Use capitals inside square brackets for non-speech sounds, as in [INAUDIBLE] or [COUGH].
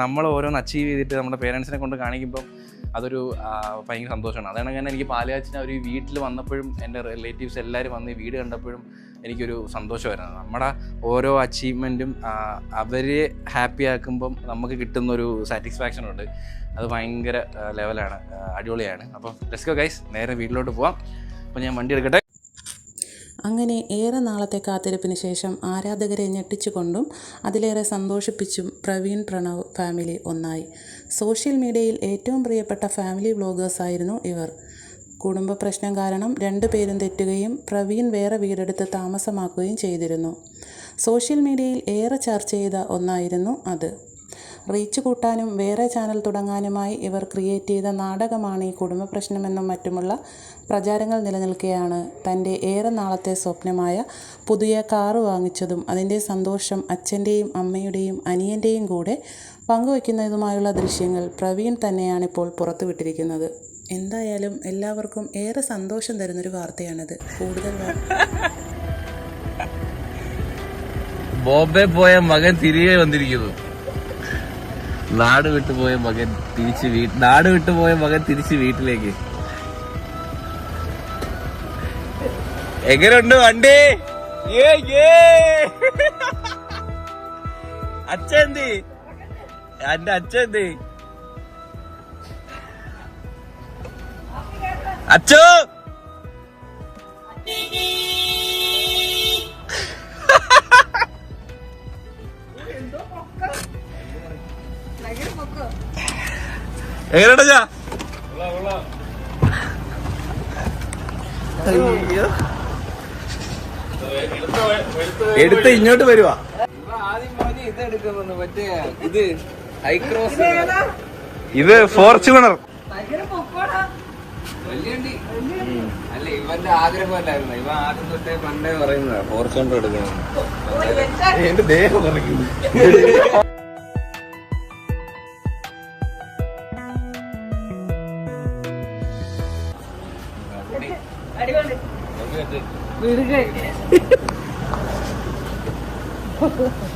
നമ്മൾ ഓരോന്ന് അച്ചീവ് ചെയ്തിട്ട് നമ്മുടെ പേരൻസിനെ കൊണ്ട് കാണിക്കുമ്പോൾ അതൊരു ഭയങ്കര സന്തോഷമാണ്. അതാണ് തന്നെ എനിക്ക് പാലാച്ചിന് ഒരു വീട്ടിൽ വന്നപ്പോഴും എന്റെ റിലേറ്റീവ്സ് എല്ലാവരും വന്ന് ഈ വീട് കണ്ടപ്പോഴും എനിക്കൊരു സന്തോഷമായിരുന്നു നമ്മുടെ ഓരോ അച്ചീവ്മെന്റും അവരെ ഹാപ്പി ആക്കുമ്പം നമുക്ക് കിട്ടുന്ന ഒരു സാറ്റിസ്ഫാക്ഷൻ ഉണ്ട്. അത് ഭയങ്കര ലെവലാണ് അടിപൊളിയാണ്. അപ്പം ലെസ്കോ ഗൈസ് നേരെ വീട്ടിലോട്ട് പോവാം. അപ്പോൾ ഞാൻ വണ്ടി എടുക്കട്ടെ? അങ്ങനെ ഏറെ നാളത്തെ കാത്തിരിപ്പിന് ശേഷം ആരാധകരെ ഞെട്ടിച്ചുകൊണ്ടും അതിലേറെ സന്തോഷിപ്പിച്ചും പ്രവീൺ പ്രണവ് ഫാമിലി ഒന്നായി. സോഷ്യൽ മീഡിയയിൽ ഏറ്റവും പ്രിയപ്പെട്ട ഫാമിലി വ്ളോഗേഴ്സായിരുന്നു ഇവർ. കുടുംബ പ്രശ്നം കാരണം രണ്ടുപേരും തെറ്റുകയും പ്രവീൺ വേറെ വീടെടുത്ത് താമസമാക്കുകയും ചെയ്തിരുന്നു. സോഷ്യൽ മീഡിയയിൽ ഏറെ ചർച്ച ചെയ്ത ഒന്നായിരുന്നു അത്. റീച്ച് കൂട്ടാനും വേറെ ചാനൽ തുടങ്ങാനുമായി ഇവർ ക്രിയേറ്റ് ചെയ്ത നാടകമാണ് ഈ കുടുംബ പ്രശ്നമെന്നും മറ്റുമുള്ള പ്രചാരങ്ങൾ നിലനിൽക്കുകയാണ് തന്റെ ഏറെ നാളത്തെ സ്വപ്നമായ പുതിയ കാറ് വാങ്ങിച്ചതും അതിന്റെ സന്തോഷം അച്ഛന്റെയും അമ്മയുടെയും അനിയന്റെയും കൂടെ പങ്കുവയ്ക്കുന്നതുമായുള്ള ദൃശ്യങ്ങൾ പ്രവീൺ തന്നെയാണിപ്പോൾ പുറത്തുവിട്ടിരിക്കുന്നത്. എന്തായാലും എല്ലാവർക്കും ഏറെ സന്തോഷം തരുന്നൊരു വാർത്തയാണിത്. കൂടുതൽ ബോംബെ പോയ മകൻ തിരികെ വന്നിരിക്കുന്നു. നാട് വിട്ടുപോയ മകൻ തിരിച്ച് വീ നാട് വിട്ടുപോയ മകൻ തിരിച്ച് വീട്ടിലേക്ക്. എങ്ങനെയുണ്ട് വണ്ടി? അച്ഛന്തി എന്റെ അച്ഛൻ എന്തി? അച്ഛോ! അയ്യോ. എടുത്ത് ഇങ്ങോട്ട് വരുവാ. ഇത് ഫോർച്യൂണർ. അല്ല ഇവന്റെ ആഗ്രഹമല്ലായിരുന്നു ഇവ ആദ്യം തൊട്ടേ പണ്ടേ പറയുന്നതാ ഫോർച്യൂണർ എടുക്കണം. എന്റെ ദേഹം പറയുന്നു അടിപൊളി. [LAUGHS]